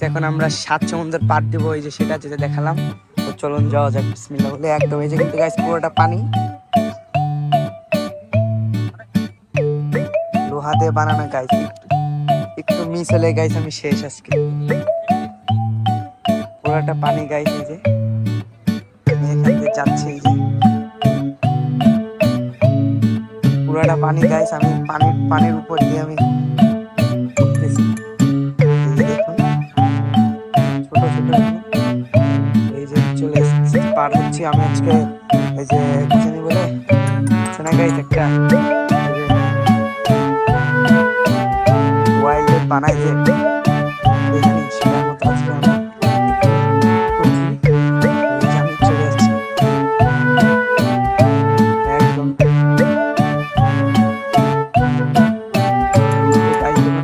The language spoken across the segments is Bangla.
এখন আমরা সাত সমুদ্র পার দিব ওই যে সেটা যেটা দেখালাম। তো চলুন যাওয়া যাক বিসমিল্লাহ বলে একদম এই যে কিন্তু গাইস পুরোটা পানি। লোহা দিয়ে বানানো গাইস একটু মিস হলে গাইস আমি শেষ আজকে। পুরোটা পানি গাইস এই যে। আমি এখান দিয়ে যাচ্ছি এই যে। পুরোটা পানি গাইস আমি পানির পানির উপর দিয়ে আমি হচ্ছি আমি আজকে এই যে জানি বলে শোনা গাইস একটা ওয়াইল্ড বানাই যে আমি করছি।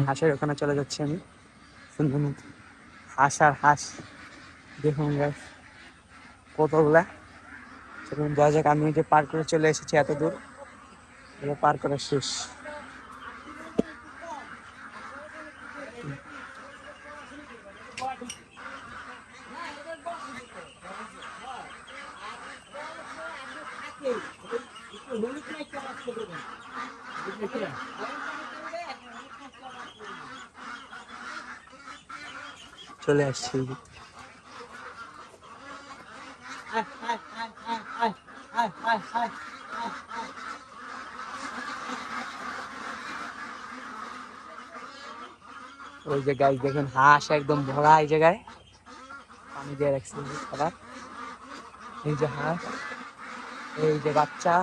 হাঁসের ওখানে চলে যাচ্ছি আমি। সুন্দর হাঁস আর হাঁস। দেখুন গাছ কতগুলা। চলুন যাওয়া যাক আমি যে পার করে চলে এসেছি এত দূর এগুলো পার করা শেষ। চলে আসছি। ওই যে গাছ দেখুন হাঁস একদম ভরা এই জায়গায়। পানি দিয়ে রাখছে খাবার। এই যে হাঁস, এই যে বাচ্চা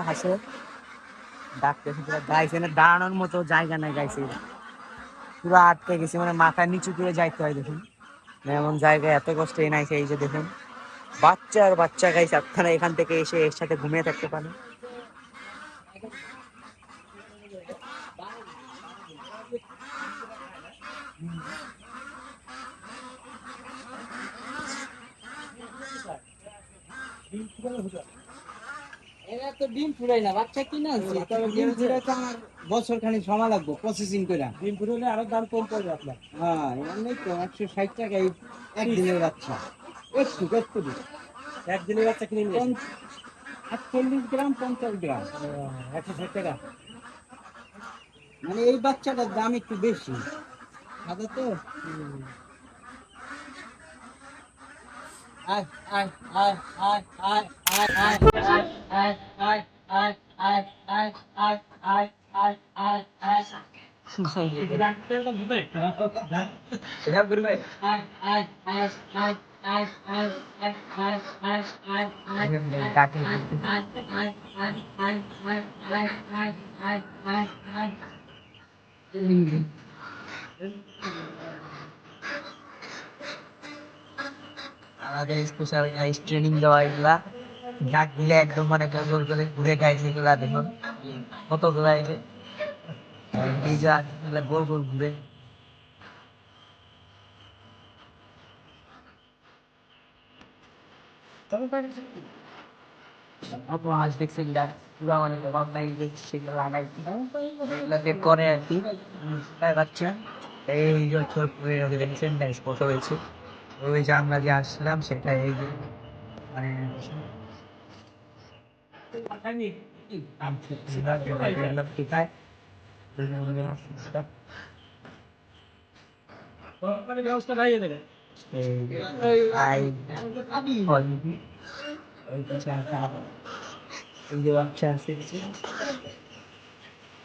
গাইছে এখানে দাঁড়ানোর মতো জায়গা নাই গাইছে পুরো আটকে গেছে মানে মাথা নিচু করে যাইতে হয় দেখুন। মানে এমন জায়গায় এত কষ্ট এ নাই এই যে দেখুন। বাচ্চা আর বাচ্চা গাইছে আপনারা এখান থেকে এসে এর সাথে ঘুমিয়ে থাকতে পারেন। এরা তো ডিম ফুরাই না বাচ্চা কিনে ডিম ফুরাই তো আমার বছর খানিক সময় লাগবে প্রসেসিং করে ডিম ফুটালে আরও দাম কম পড়বে আপনার। হ্যাঁ এমনি তো একশো ষাট টাকা এই একদিনের বাচ্চা। একটু একটু দিন। একদিনের বাচ্চা কিনে নিয়ে আটচল্লিশ গ্রাম পঞ্চাশ গ্রাম একশো ষাট টাকা মানে এই বাচ্চাটার দাম একটু বেশি সাদা তো আয় আয় আয় আয় আয় আয় আয় আয় আয় আয় আয় আয় আয় আয় আয় আয় আয় সেটা করবে আয় আয় আয় আয় আয় আমাদের স্পেশাল গাইস ট্রেনিং দেওয়া এগুলা। ডাক দিলে একদম মানে জোর করে ঘুরে গাইছে এগুলা দেখুন। কতগুলা এটা গোল গোল ঘুরে। कम कर अब आज देख से डर पूरा होने के बाद मैं देख से लाना है मतलब देख कोने आती है अच्छा এই বছর রিলেশন এক্সপোজ হয়েছে ওই যে আমরা যে আসলাম সেটা এই যে মানে ব্যবস্থা খাইয়ে দেবে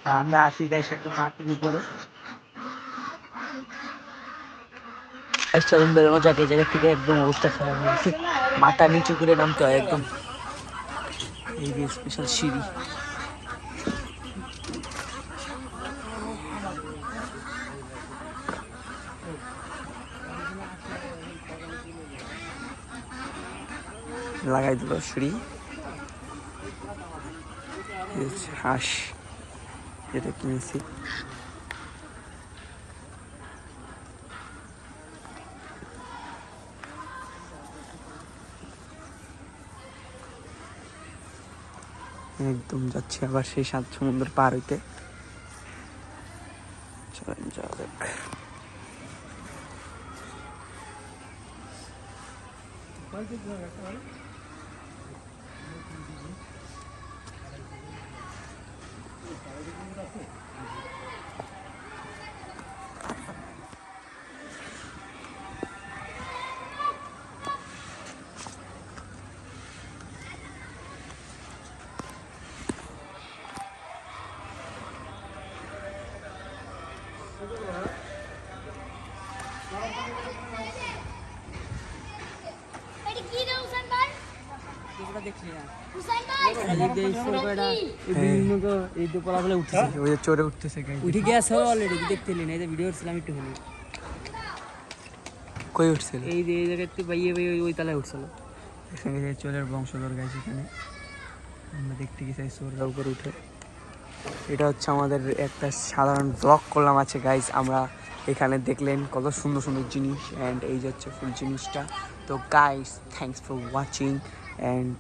আমরা আসি তাই সেটা মাটির উপরে চলুন বেরোনো যাক জায়গা থেকে একদম অবস্থা খারাপ হয়ে গেছে মাথা নিচু করে নামতে হয় একদম এই স্পেশাল সিঁড়ি। লাগাই দিল সিঁড়ি। হাঁস, যেটা কিনেছি। একদম যাচ্ছি আবার সেই সাত সমুদ্র পার হইতে। যাওয়া যাক। এটা そう。কই উঠছিল? এই যে এই জায়গাতে বাইয়ে বাইয়ে ওই তালায় উঠছিল। এখানে যে চোরের বংশধর গাইজ এখানে। আমরা দেখতে গেছি চোররা উপরে উঠে। এটা হচ্ছে আমাদের একটা সাধারণ ব্লগ করলাম আছে গাইজ আমরা এখানে দেখলেন কত সুন্দর সুন্দর জিনিস অ্যান্ড এই যে হচ্ছে ফুল জিনিসটা। তো guys thanks for watching and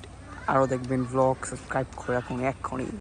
আরও দেখবেন ব্লগ সাবস্ক্রাইব করে রাখুন এক্ষুনি